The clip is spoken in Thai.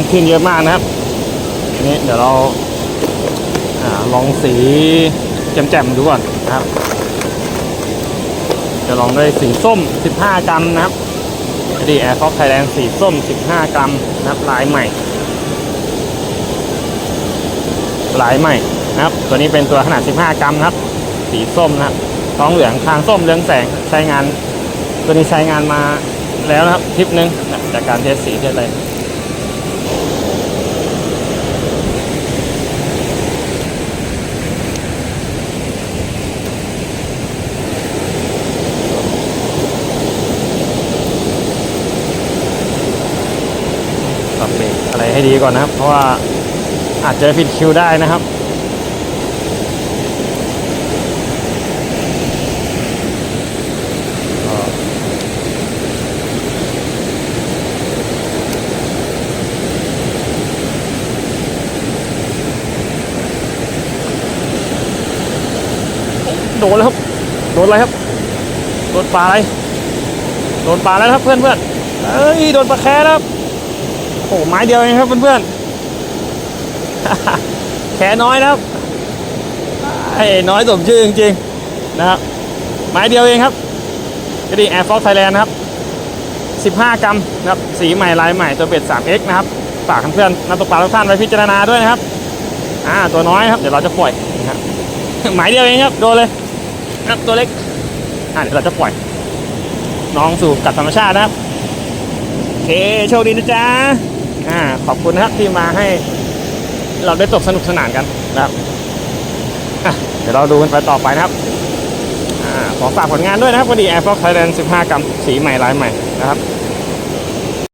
ำขึ้นเยอะมากนะครับนี้เดี๋ยวเราลองสีแจ่มๆดูก่อนนะครับ จะลองด้วยสีส้ม 15 กรัมนะครับดีแอร์ฟอกไทยแลนด์สีส้ม 15 กรัมนะครับลายใหม่ ลายใหม่นะครับ ตัวนี้เป็นตัวขนาด 15 กรัมนะครับ สีส้มนะครับท้องเหลืองคางส้มเรืองแสงใช้งาน ตัวนี้ใช้งานมาแล้วนะครับทริปหนึ่งจากการเทสสีเทสอะไรปรับเบรก อะไรให้ดีก่อนนะครับ เพราะว่าอาจจะผิดคิวได้นะครับโดนแล้วครับ โดนอะไรครับ โดนปลาอะไร โดนปลาแล้วครับเพื่อนเพื่อนเอ้ย โดนปลาแค่ครับ โอ้โหไม้เดียวเองครับเพื่อนๆแค่น้อยนะครับไอ้น้อยสมชื่อจริงๆนะครับไม้เดียวเองครับกระดิ่งแอร์ฟอกไทยแลนด์นะครับ 15 กรัมนะครับสีใหม่ลายใหม่ตัวเบ็ด 3x นะครับฝากเพื่อนๆนักตกปลาทุกท่านไว้พิจารณาด้วยนะครับอ่าตัวน้อยครับเดี๋ยวเราจะปล่อยนะครับหมายเดียวเองครับโดนเลยนะครับตัวเล็กอ่าเดี๋ยวเราจะปล่อย น้องสู่กับธรรมชาตินะครับโอเคโชคดีนะจ๊ะ อ่าขอบคุณนะครับที่มาให้เราได้ตกสนุกสนานกันนะครับอะเดี๋ยวเราดูกันไปต่อไปนะครับอ่าขอฝากผลงานด้วยนะครับพอดี Air Fox Thailand 15 กรัมสีใหม่ลายใหม่นะครับ